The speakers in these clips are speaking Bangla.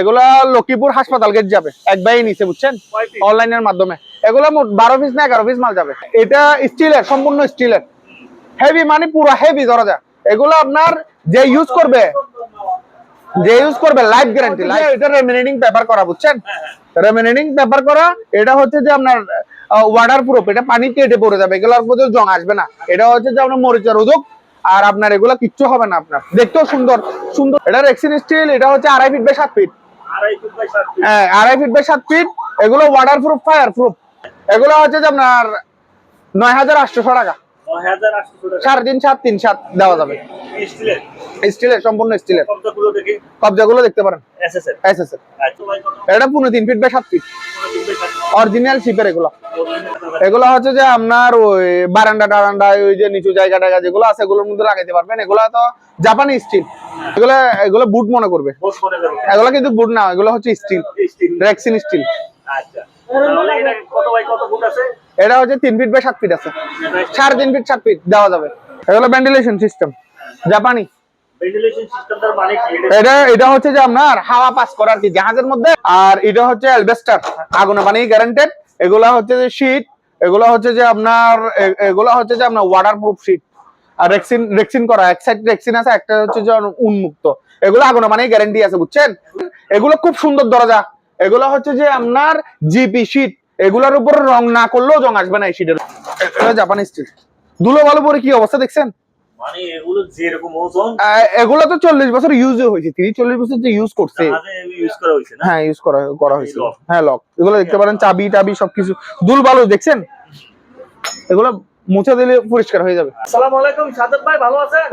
এগুলা লক্ষ্মীপুর হাসপাতাল গেট যাবে। এক ভাই নিচে বুঝছেন অনলাইনের মাধ্যমে। এগুলা মোট বারো পিস না এগারো পিস মাল যাবে। এটা স্টিলের সম্পূর্ণ স্টিলের। হেভি মানে পুরো হেভি দরজা এগুলো আপনার যে ইউজ করবে যে ইউজ করবে লাইফ গ্যারান্টি এটা রেমিনেটিং পেপার করা বুঝছেন? রেমিনেটিং পেপার করা এটা হচ্ছে যে আপনার ওয়াটার প্রুফ এটা পানি কেটে পড়ে যাবে। এগুলোর মধ্যে জং আসবে না। এটা হচ্ছে যে আপনার মরিচা রোধক আর আপনার এগুলো কিচ্ছু হবে না আপনার। দেখতেও সুন্দর সুন্দর। এটা রেক্সিন স্টিল এটা হচ্ছে আড়াই ফিট বা সাত ফিট আড়াই ফিট হ্যাঁ আড়াই ফিট বাই সাত ফিট এগুলো ওয়াটার প্রুফ ফায়ার প্রুফ এগুলো হচ্ছে যে আপনার নয় হাজার আটশোশো টাকা। সাড়ে তিন সাত তিন সাত দেওয়া যাবে। স্টিলের? সম্পূর্ণ স্টিলের। কবজাগুলো দেখতে পারেন। আচ্ছা। এটা পনেরো তিন ফিট বাই সাত ফিট অরিজিনাল শিপের এগুলো। এগুলো হচ্ছে যে আপনার ওই বারান্দা টারান্দা ওই যে নিচু জায়গা টায়গা যেগুলো আছে, এগুলোর মধ্যে লাগাইতে পারবেন। এগুলো তো জাপানি স্টিল এগুলো এগুলো বুট মনে করবে। এগুলো কিন্তু বুট না, এগুলো হচ্ছে স্টিল রেক্সিন স্টিল এটা হচ্ছে তিন ফিট বাই সাত ফিট আছে। সাড়ে তিন ফিট সাত ফিট দেওয়া যাবে। এগুলো ভেন্টিলেশন সিস্টেম জাপানি মানে উন্মুক্ত। এগুলো আগুনে পানি গ্যারান্টি আছে, বুঝছেন? এগুলো খুব সুন্দর দরজা। এগুলো হচ্ছে যে আপনার জিপি শীট এগুলোর উপর রং না করলেও রং আসবে না এই এটা জাপানি স্টিল দুলো ভালো পরে কি অবস্থা দেখছেন? মানে এগুলো যেরকম ওজন আহ, এগুলো তো চল্লিশ বছর ইউজ হয়েছে। তিরিশ চল্লিশ বছর যে ইউজ করছে। জাহাজে ইউজ করা হয়েছে না? হ্যাঁ ইউজ করা করা হয়েছে। হ্যাঁ লক এগুলো দেখতে পারেন চাবি টাবি সবকিছু। দুল বালু দেখছেন? এগুলো মুছে দিলে পরিষ্কার হয়ে যাবে। আসসালামু আলাইকুম সাদত ভাই ভালো আছেন?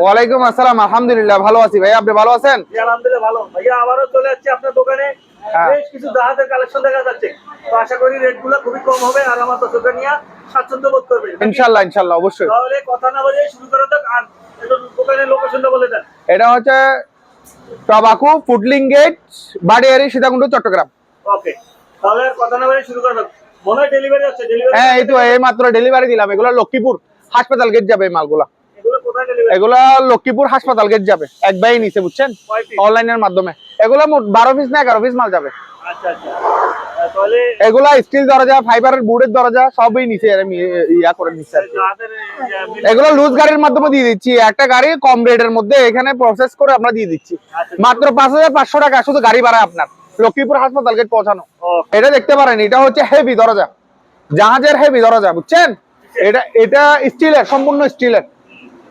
আসসালাম আলহামদুলিল্লাহ ভালো আছি। ভাই আপনি ভালো আছেন? জি, আলহামদুলিল্লাহ ভালো। ভাইয়া আবারও চলে যাচ্ছে আপনার দোকানে। হ্যাঁ। বেশ কিছু জাহাজের কালেকশন দেখা যাচ্ছে। তো আশা করি রেটগুলো খুবই কম হবে আর আমার দর্শকরা নিয়ে স্বাচ্ছন্দ্য বোধ করবে ইনশাল্লাহ ইনশাল্লাহ অবশ্যই। তাহলে কথা না বলে শুরু করা যাক আর দোকানের লোকেশনটা বলে দেন। এটা হচ্ছে টবাকু ফুটলিং গেট বাড়িয়ারি সীতাকুণ্ড চট্টগ্রাম। ওকে তাহলে কথা না বলে শুরু করা যাক। মনে হয় ডেলিভারি আছে ডেলিভারি হ্যাঁ এই তো এই মাত্র ডেলিভারি দিলাম। এগুলো লক্ষ্মীপুর হাসপাতাল গেট যাবে এই মালগুলা। এগুলো লক্ষ্মীপুর হাসপাতাল গেট যাবে। এক ভাই নিচে বুঝছেন? অনলাইনের মাধ্যমে। এগুলো মোট বারো পিস না এগারো পিস মাল যাবে। আহ, তাহলে এগুলা স্টিল দরজা ফাইবারের বুডের দরজা সবই নিচে ইয়া করে নিচ্ছে আর কি। জাহাজের এগুলো লুজ গাড়ির মাধ্যমে দিয়ে দিচ্ছি। একটা গাড়ি কম রেটের মধ্যে এখানে প্রসেস করে আমরা দিয়ে দিচ্ছি। মাত্র পাঁচ হাজার পাঁচশো টাকা শুধু গাড়ি ভাড়া আপনার। লক্ষ্মীপুর হাসপাতাল গেট পৌঁছানো। এটা দেখতে পারেন এটা হচ্ছে হেভি দরজা। জাহাজের হেভি দরজা বুঝছেন? এটা এটা স্টিলের সম্পূর্ণ স্টিলের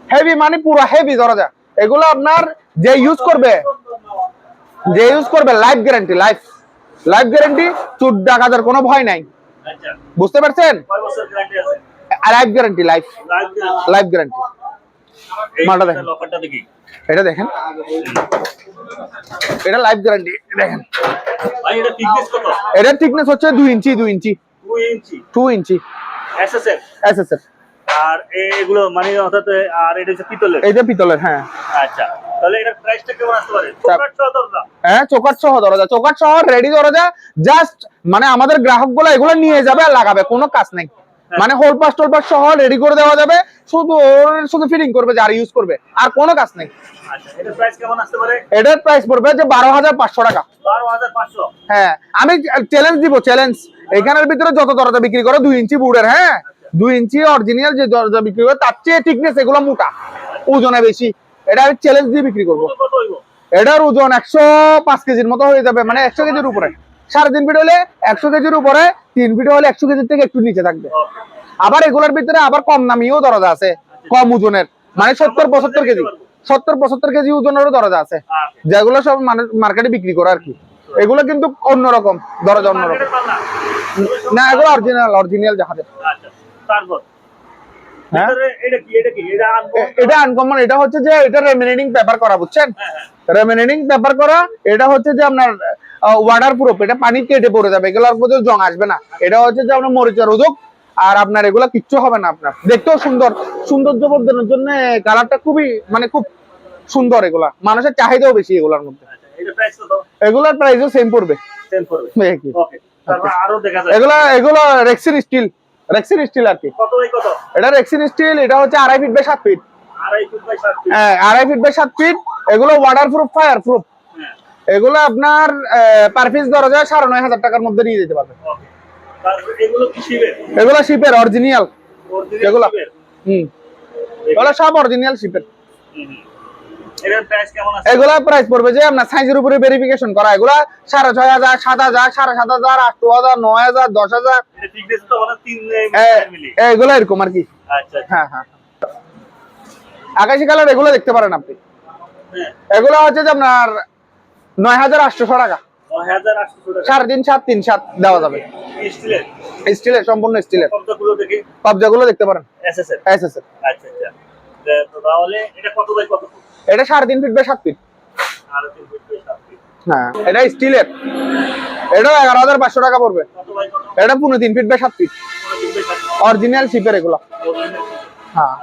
হেভি মানে পুরো হেভি দরজা। এগুলো আপনার যে ইউজ করবে যে ইউজ করবে life guarantee life life guarantee চুট ডাকাতের কোনো ভয় নাই। আচ্ছা। বুঝতে পারছেন? Life guarantee life life guarantee মালটা দেখেন। এটা দেখেন। এটা লাইফ গ্যারান্টি দেখেন। এটার থিকনেস হচ্ছে দুই ইঞ্চি দুই ইঞ্চি। 2 ইঞ্চি। টু ইঞ্চি। এস এস আর এগুলো মানে অর্থাৎ আর এটা হচ্ছে পিতলের। পিতলের হ্যাঁ। আচ্ছা তাহলে এটার প্রাইসটা কেমন আসতে পারে? চৌকাঠ সহ দরজা। হ্যাঁ চৌকাট সহ দরজা। চৌকাট সহ রেডি দরজা। জাস্ট মানে আমাদের এগুলো নিয়ে যাবে আর লাগাবে কোনো কাজ নেই। মানে হোল পাস টোল পাস সহ রেডি করে দেওয়া যাবে। শুধু শুধু ফিটিং করবে যারা ইউজ করবে আর কোনো কাজ নেই। আচ্ছা এটার প্রাইস কেমন আসতে পারে? এটার প্রাইস পড়বে যে বারো হাজার পাঁচশো টাকা। হ্যাঁ আমি চ্যালেঞ্জ দিব চ্যালেঞ্জ এখানের ভিতরে যত দরজা বিক্রি করে দুই ইঞ্চি বুড়ের হ্যাঁ। দুই ইঞ্চি অরিজিনাল যে দরজা বিক্রি করে তার চেয়ে ঠিকনেস এগুলো মোটা। ওজনে বেশি। এটা আমি চ্যালেঞ্জ দিয়ে বিক্রি করব। এটার ওজন একশো পাঁচ কেজির মতো হয়ে যাবে মানে একশো কেজির উপরে। সাড়ে তিন ফিট হলে একশো কেজির উপরে তিন ফিট হলে একশো কেজির থেকে একটু নিচে থাকবে। আবার এগুলোর ভিতরে আবার কম দামিও দরজা আছে কম ওজনের। মানে সত্তর পঁচাত্তর কেজি। সত্তর পঁচাত্তর কেজি ওজনেরও দরজা আছে। যেগুলো সব মানে মার্কেটে বিক্রি করে আর কি। এগুলো কিন্তু অন্যরকম দরজা অন্যরকম। না? এগুলো অরিজিনাল অরিজিনাল জাহাজের। আচ্ছা তারপর? ভিতরে এটা কি এটা কি? এটা এ- এটা আনকমন এটা হচ্ছে যে এটা রেমিনেটিং পেপার করা বুঝছেন। রেমিনেটিং পেপার করা এটা হচ্ছে যে আপনার ওয়াটার প্রুফ এটা পানি কেটে পড়ে যাবে এগুলোর মধ্যে জং আসবে না। এটা হচ্ছে যে আপনার মরিচা রোধক আর আপনার এগুলো কিচ্ছু হবে না আপনার। দেখতেও সুন্দর সৌন্দর্য বর্ধনের জন্য কালারটা খুবই মানে খুব সুন্দর এগুলা। মানুষের চাহিদাও বেশি এগুলার মধ্যে। এগুলার প্রাইস কত? প্রাইসও সেম পড়বে। সেম যায় এগুলা এগুলো রেক্সিন স্টিল রেক্সিন স্টিল আর কি। এটা রেক্সিন স্টিল এটা হচ্ছে আড়াই ফিট বাই সাত ফিট হ্যাঁ আড়াই ফিট বাই সাত ফিট এগুলো ওয়াটার প্রুফ ফায়ার প্রুফ এগুলো আপনার পার পিস দরজা সাড়ে নয় হাজার টাকার মধ্যে নিয়ে যেতে পারবে। এগুলো শিপের অরিজিনাল এগুলো? হুম। এগুলো সব অরিজিনাল শিপের এগুলা প্রাইস পড়বে যে আপনার সাইজের উপরে ভেরিফিকেশন করা। এগুলা সাড়ে ছয় হাজার সাত হাজার সাড়ে সাত হাজার আট হাজার নয় হাজার দশ হাজার। মানে এগুলো এরকম আর কি। আচ্ছা আচ্ছা। হ্যাঁ হ্যাঁ। আকাশি কালার এগুলো দেখতে পারেন আপনি। হ্যাঁ। এগুলো হচ্ছে যে আপনার নয় হাজার আটশো টাকা। সাড়ে তিন সাত তিন সাত দেওয়া যাবে। স্টিলের সম্পূর্ণ স্টিলের। কবজাগুলো দেখতে পারেন। এস আচ্ছা আচ্ছা। তাহলে এটা কত বাই কত? ফুট? এটা সাড়ে তিন ফিট বাই সাত ফিট। হ্যাঁ। এটা স্টিলের এটা এগারো হাজার পাঁচশো টাকা পড়বে। এটা পনেরো তিন ফিট বাই সাত ফিট। অরিজিনাল শিপের এগুলো। হ্যাঁ।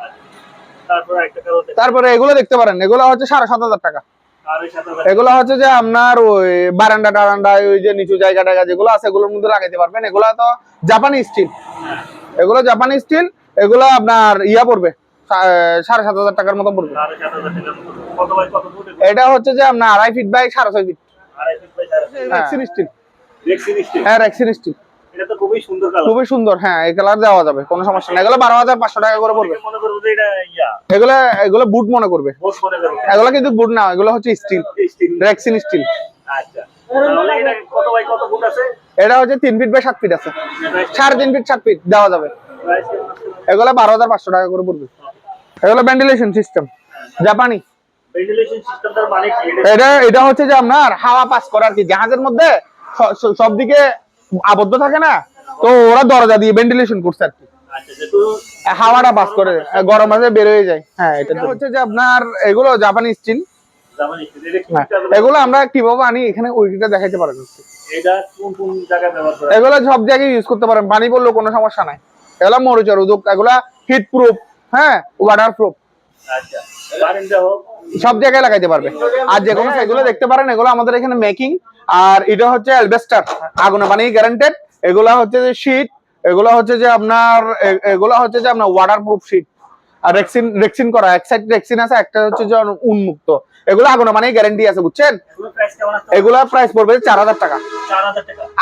তারপরে এগুলো দেখতে পারেন। এগুলো হচ্ছে সাড়ে সাত হাজার টাকা। এগুলো হচ্ছে যে আপনার ওই বারান্দা টারান্দা ওই যে নিচু জায়গা টায়গা যেগুলো আছে, এগুলোর মধ্যে লাগাইতে পারবেন। এগুলো তো জাপানি স্টিল এগুলো জাপানি স্টিল এগুলো আপনার ইয়া পড়বে। সাড়ে সাত হাজার টাকার মতো পড়বে? এটা? হচ্ছে যে আপনার আড়াই ফিট বাই সাড়ে ছয় ফিট আড়াই ফিট বাই সাড়ে রেক্সিন স্টিল হ্যাঁ। রেক্সিন স্টিল এটা খুবই সুন্দর কালার খুবই সুন্দর হ্যাঁ এই কালার দেওয়া যাবে কোনো সমস্যা নেই। এগুলো বারো হাজার পাঁচশো টাকা করে পড়বে। মনে করব যে এটা ইয়া। এগুলো এগুলো বুট মনে করবে। এগুলো কিন্তু বুট না এগুলো হচ্ছে স্টিল স্টিল রেক্সিন স্টিল আচ্ছা। এটা কত বাই কত ফুট আছে? এটা হচ্ছে তিন ফিট বাই সাত ফিট আছে। সাড়ে তিন ফিট সাত ফিট দেওয়া যাবে। এগুলো বারো হাজার পাঁচশো টাকা করে পড়বে। এগুলো ভেন্টিলেশন সিস্টেম জাপানি। মানে এটা এটা হচ্ছে যে আপনার হাওয়া পাস করা আর কি জাহাজের মধ্যে স- স- সব দিকে আবদ্ধ থাকে না তো ওরা দরজা দিয়ে ভেন্টিলেশন করছে আর কি। আচ্ছা হাওয়াটা পাস করে গরম মাঝে বের হয়ে যায়। হ্যাঁ এটা হচ্ছে যে আপনার এগুলো জাপানি স্টিল জাপানি স্টিল এগুলো আমরা কীভাবে আনি এখানে ওইটা দেখাইতে পারেন হয়? এগুলো সব জায়গায় ইউজ করতে পারেন পানি পড়লেও কোনো সমস্যা নাই। এগুলো মরিচের উদ্যোগ এগুলা হিট প্রুফ হ্যাঁ ওয়াটার প্রুফ আচ্ছা হোক। সব জায়গায় লাগাইতে পারবে। আর যে কোনো এগুলো দেখতে পারেন এগুলো আমাদের এখানে মেকিং আর এটা হচ্ছে অ্যালবেস্টার আগুনে বানিয়ে গ্যারান্টেড এগুলা হচ্ছে যে শীট এগুলো হচ্ছে যে আপনার এগুলো হচ্ছে যে আপনার ওয়াটার প্রুফ শীট আর রেক্সিন রেক্সিন করা এক সাইড রেক্সিন আছে একটা হচ্ছে যে উন্মুক্ত। এগুলো আগুনে বানিয়ে গ্যারান্টি আছে বুঝছেন? এগুলো প্রাইস পড়বে চার হাজার টাকা।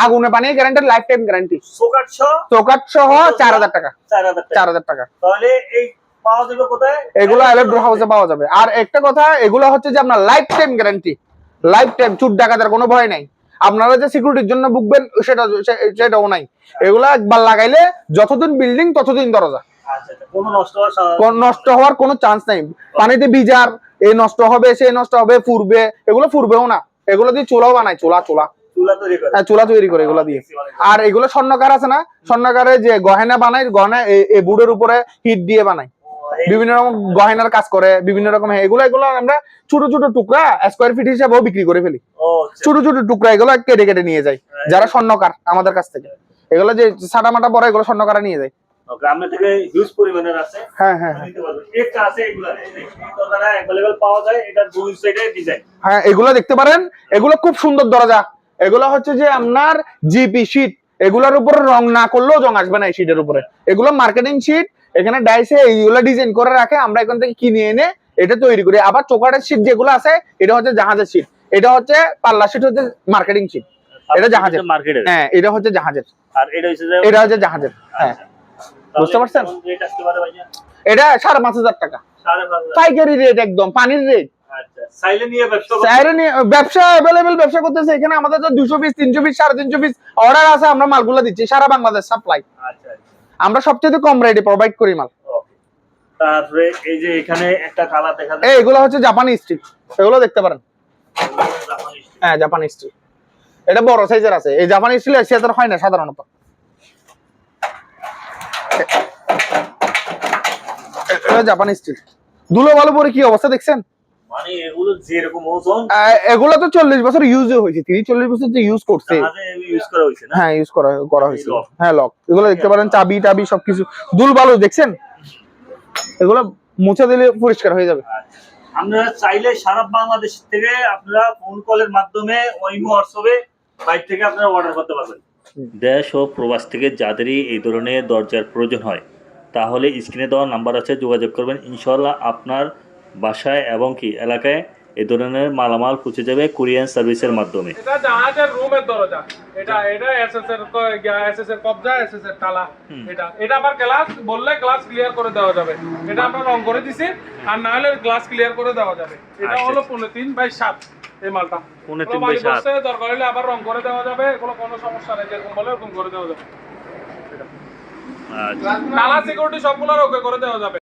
আগুনে বানিয়ে গ্যারান্টেড লাইফ টাইম গ্যারান্টি চৌকাট সহ চার হাজার টাকা। চার হাজার টাকা। তাহলে এই এগুলো ইলেকট্রো হাউসে পাওয়া যাবে। আর একটা কথা এগুলো হচ্ছে যে আপনার life time guarantee life time চুট ডাকাতের কোনো ভয় নাই। আপনারা যে সিকিউরিটির জন্য বুকবেন সেটা সেটাও নাই। এগুলো একবার লাগাইলে যতদিন বিল্ডিং ততদিন দরজা। আচ্ছা আচ্ছা নষ্ট হওয়ার কোন- চান্স নাই। পানিতে ভিজার এই নষ্ট হবে সে নষ্ট হবে ফুরবে এগুলো ফুরবেও না। এগুলো দিয়ে চুলাও বানায় চুলা চুলা। চুলা তৈরি করে। হ্যাঁ, চুলা তৈরি করে এগুলো দিয়ে। আর এগুলো স্বর্ণকার আছে না? স্বর্ণকারে যে গহেনা বানায় গহনা বুড়ের উপরে হিট দিয়ে বানায়। বিভিন্ন রকম গহেনার কাজ করে বিভিন্ন রকম হ্যাঁ, এগুলো এগুলো আমরা ছোট ছোট টুকরা স্কোয়ার ফিট হিসাবেও বিক্রি করে ফেলি। আচ্ছা। ছোট ছোট টুকরা এগুলো কেটে কেটে নিয়ে যায় যারা স্বর্ণকার আমাদের কাছ থেকে। এগুলো যে সাটা মাটা বড় এগুলো স্বর্ণকারা নিয়ে যায়। গ্রামে থেকে হিউজ পরিমাণের আছে? হ্যাঁ হ্যাঁ হ্যাঁ। হ্যাঁ এগুলো দেখতে পারেন এগুলো খুব সুন্দর দরজা। এগুলো হচ্ছে যে আপনার জিপি শীট এগুলোর উপরে রং না করলেও রং আসবে না এই শীটের উপরে। এগুলো মার্কেটিং শীট এখানে ডাইসে এইগুলো ডিজাইন করে রাখে আমরা এখান থেকে কিনে এনে এটা তৈরি করি। আবার চোকাটের শীট যেগুলো আছে এটা হচ্ছে জাহাজের শীট এটা হচ্ছে পাল্লা শীট হচ্ছে মার্কেটিং শীট এটা জাহাজের। মার্কেটের হ্যাঁ এটা হচ্ছে জাহাজের। আর এটা হচ্ছে এটা হচ্ছে জাহাজের হ্যাঁ। বুঝতে পারছেন? এটা সাড়ে পাঁচ হাজার টাকা। পাইকারি রেট একদম পানির রেট আচ্ছা ব্যবসা অ্যাভেলেবেল ব্যবসা করতেছে। এখানে আমাদের তো দুশো পিস তিনশো পিস সাড়ে তিনশো পিস অর্ডার আছে আমরা মালগুলো দিচ্ছি সারা বাংলাদেশ সাপ্লাই আচ্ছা আচ্ছা। আমরা সবচেয়ে কম রেটে প্রোভাইড করি মাল। তারপরে এই যে এখানে একটা কালার দেখা এই এগুলো হচ্ছে জাপানি স্ট্রিট এগুলো দেখতে পারেন। হ্যাঁ জাপানি স্ট্রিট এটা বড় সাইজের আছে। এই জাপানি স্টিল এশিয়াতে হয় না সাধারণত। এটা জাপানি স্টিল দুলো ভালো পরে কি অবস্থা দেখছেন? এগুলো যেরকম ওজন আহ, এগুলো তো চল্লিশ বছর ইউজ হয়েছে। তিরিশ চল্লিশ বছর যে ইউজ করছে। জাহাজে ইউজ করা হয়েছে না? হ্যাঁ ইউজ করা করা হয়েছে। হ্যাঁ লক এগুলো দেখতে পারেন চাবি টাবি সবকিছু। দুল বালু দেখছেন? এগুলো মুছে দিলে পরিষ্কার হয়ে যাবে। আপনারা চাইলে সারা বাংলাদেশ থেকে আপনারা ফোন কলের মাধ্যমে ওইমো হোয়াটসঅ্যাপে বাইর থেকে আপনারা অর্ডার করতে পারবেন। দেশ ও প্রবাস থেকে যাদেরই এই ধরনের দরজার প্রয়োজন হয় তাহলে স্ক্রিনে দেওয়া নাম্বার আছে যোগাযোগ করবেন। ইনশাল্লাহ আপনার বাসায় এবং কি এলাকায় এ ধরনের মালামাল পৌঁছে যাবে কোরিয়ান সার্ভিসের মাধ্যমে। এটা জাহাজের রুমের দরজা। এটা এটা এসএস এর এসএস এর কবজা এসএস এর তালা এটা এটা আবার গ্লাস বললে গ্লাস ক্লিয়ার করে দেওয়া যাবে। এটা আমরা রং করে দিছি আর না হলে গ্লাস ক্লিয়ার করে দেওয়া যাবে। এটা আচ্ছা। হলো তিন বাই সাত এই মালটা। বাই বাড়ি সাত। বসে দরকার হলে আবার রং করে দেওয়া যাবে কোনো কোনো সমস্যা নেই যেরকম বলে করে দেওয়া যাবে। আচ্ছা। তালা সিকিউরিটি সবগুলো ওকে করে দেওয়া যাবে।